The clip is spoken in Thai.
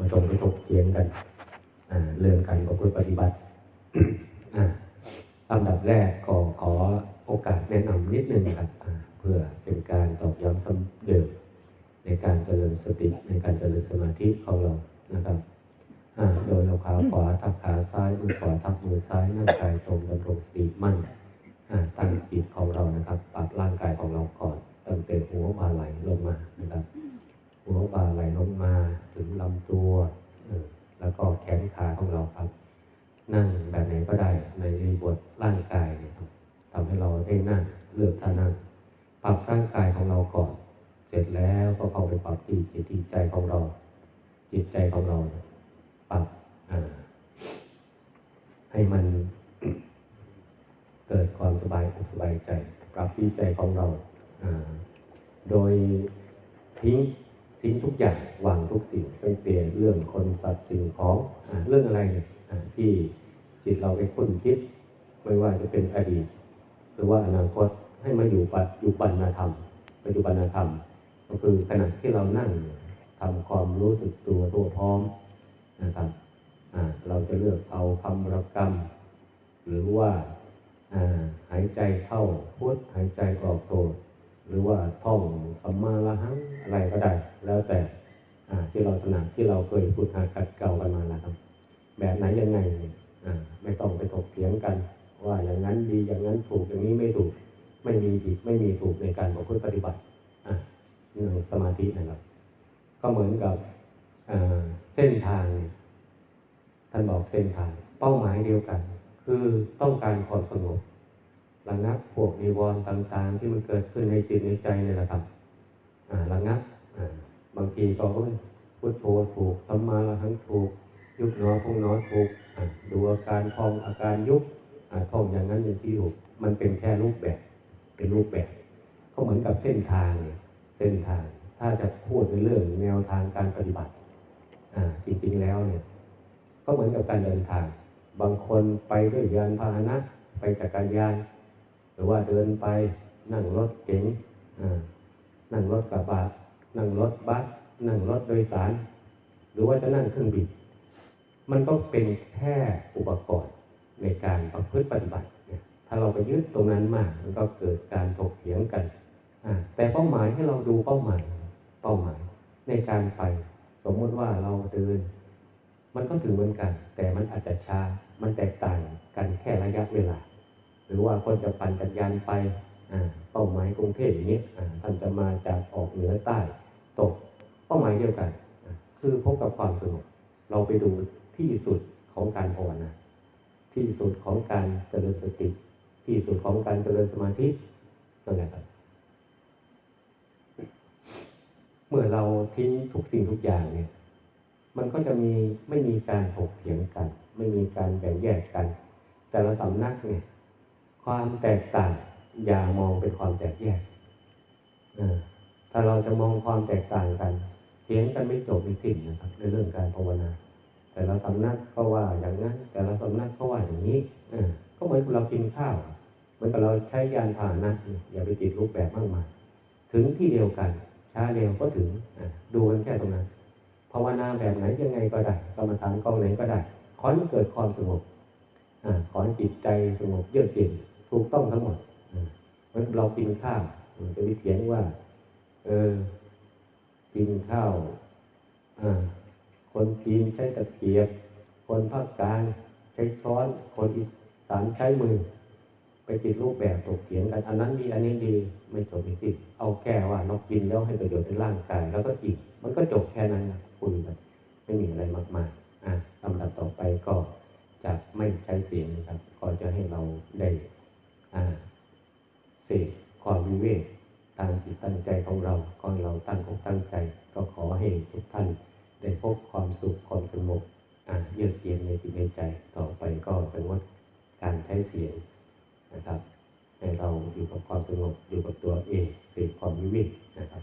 มาตรงไปถกเถียงกันเรื่องการประพฤติปฏิบัติอ่าลำดับแรกก็ขอโอกาสแนะนำนิดนึงครับเพื่อเป็นการตอกย้ำซ้ำเดิมในการเจริญสติในการเจริญสมาธิของเรานะครับโดยเอาขาขวาทับขาซ้ายมือขวาทับมือซ้ายนั่งกายตรงดำรงสติมั่นตั้งจิตของเรานะครับปรับร่างกายของเราก่อนตั้งแต่หัวบ่าไหลลงมานะครับ บ่าไหลลงมาถึงลำตัวอแล้วก็แขนขาของเราครับ นั่งแบบไหนก็ได้ในบทร่างกายเนะครับทำให้เราได้นั่งเลือกท่านั่งปรับร่างกายของเราก่อน เสร็จแล้วก็เข้าไปปรับที่จิตใจของเรา จิตใจของเราปรับให้มันเกิดความสบายอกสบายใจ ปรับที่ใจของเราโดยทิ้ง ทิ้งทุกอย่างวางทุกสิ่งไม่เปลี่ยนเรื่องคนสัตว์สิ่งของอเรื่องอะไรเนี่ยที่จิตเราไปคุ้นคิด ไม่ว่าจะเป็นอดีต หรือว่าอนาคตให้มาอยู่ปัจจุบันธรรมปัจจุบันธรรม ก็คือขณะที่เรานั่งทำความรู้สึกตัวตัวพร้อมนะครับเราจะเลือกเอาคำรับกรรม หรือว่าอ่าหายใจเข้าพุทหายใจออกโท หรือว่าท่องสัมมาละหังอะไรก็ได้ แล้วแต่อที่เราถนัดที่เราเคยพูดหากัดเก่ากันมาแล้วครับ แบบไหนยังไงอ่าไม่ต้องไปถกเถียงกัน ว่าอย่างนั้นดีอย่างนั้นถูกอย่างนี้ไม่ถูก ไม่มีผิดไม่มีถูกในการประพฤติปฏิบัติอ่าเรื่องสมาธินะครับ ก็เหมือนกับเส้นทางท่านบอกเส้นทางเป้าหมายเดียวกัน คือต้องการความสงบ ระงับพวกนิวรณ์ต่างๆ ที่มันเกิดขึ้นในจิตในใจเนี่ยแหละครับระงับบางทีก็พุทโธถูกสัมมาละหังถูก ยุบหนอพงหนอถูกดูอาการพองอาการยุบท่องอย่างนั้นอย่างที่ถูกมันเป็นแค่รูปแบบ เป็นรูปแบบ ก็เหมือนกับเส้นทางเนี่ยเส้นทาง ถ้าจะพูดในเรื่องแนวทางการปฏิบัติอ่าจริงๆแล้วเนี่ย ก็เหมือนกับการเดินทาง บางคนไปด้วยยานพาหนะ ไปจักรยาน รือว่าเดินไปนั่งรถเก๋งนั่งรถกระบะนั่งรถบัสนั่งรถโดยสาร หรือว่าจะนั่งเครื่องบินมันก็เป็นแค่อุปกรณ์ในการประพฤติปฏิบัติเนี่ยถ้าเราไปยึดตรงนั้นมาก มันก็เกิดการถกเถียงกันแต่เป้าหมายให้เราดูเป้าหมายเป้าหมายในการไป สมมติว่าเราเดิน มันก็ถึงเหมือนกัน แต่มันอาจจะช้ามันแตกต่างกันแค่ระยะเวลา หรือว่าคนจะปั่นจักรยานไปเป้าหมายกรุงเทพอย่างนี้ท่านจะมาจากออกเหนือใต้ตกเป้าหมายเดียวกันคือพบกับความสงบเราไปดูที่สุดของการภาวนาที่สุดของการเจริญสติ ที่สุดของการเจริญสมาธินั่นแหละครับเมื่อเราทิ้งทุกสิ่งทุกอย่างเนี่ย มันก็จะมีไม่มีการถกเถียงกัน ไม่มีการแบ่งแยกกัน แต่ละสำนักเนี่ย ความแตกต่าง อย่ามองเป็นความแตกแยกถ้าเราจะมองความแตกต่างกันเถียงกันไม่จบไม่สิ้นนะครับ ในเรื่องการภาวนา แต่ละสำนักก็ว่าอย่างนั้น แต่ละสำนักก็ว่าอย่างนี้อ่าก็เหมือนเรากินข้าวเหมือนกับเราใช้ยานพาหนะเนี่ยอย่าไปติดรูปแบบมากมายถึงที่เดียวกัน ช้าเร็วก็ถึงดูกันแค่ตรงนั้นภาวนาแบบไหนยังไงก็ได้กรรมฐานกองไหนก็ได้ขอให้เกิดความสงบขอให้จิตใจสงบเยือกเย็น ถูกต้องทั้งหมดเหมือนเรากินข้าวจะไปเถียงว่า เออ กินข้าวอ่าคนจีนใช้ตะเกียบ คนภาคกลางใช้ช้อน คนอีสานใช้มือ ไปติดรูปแบบตกเถียงกันอันนั้นดี อันนี้ดีไม่จบไม่สิ้นเอาแค่ว่าเรากินแล้วให้ประโยชน์ในร่างกาย แล้วก็อิ่มมันก็จบแค่นั้นนะคุยกันไม่มีอะไรมากมายอะลำดับต่อไปก็จะไม่ใช้เสียงนะครับ ก็จะให้เราได้ วิเวกทางจิตตั้งใจของเราก็เราตั้งของตั้งใจ ก็ขอให้ทุกท่านได้พบความสุขความสงบเยือกเย็นในจิตในใจต่อไปก็เป็นวัดการใช้เสียงนะครับ ให้เราอยู่กับความสงบอยู่กับตัวเองเสพความวิเวกนะครับ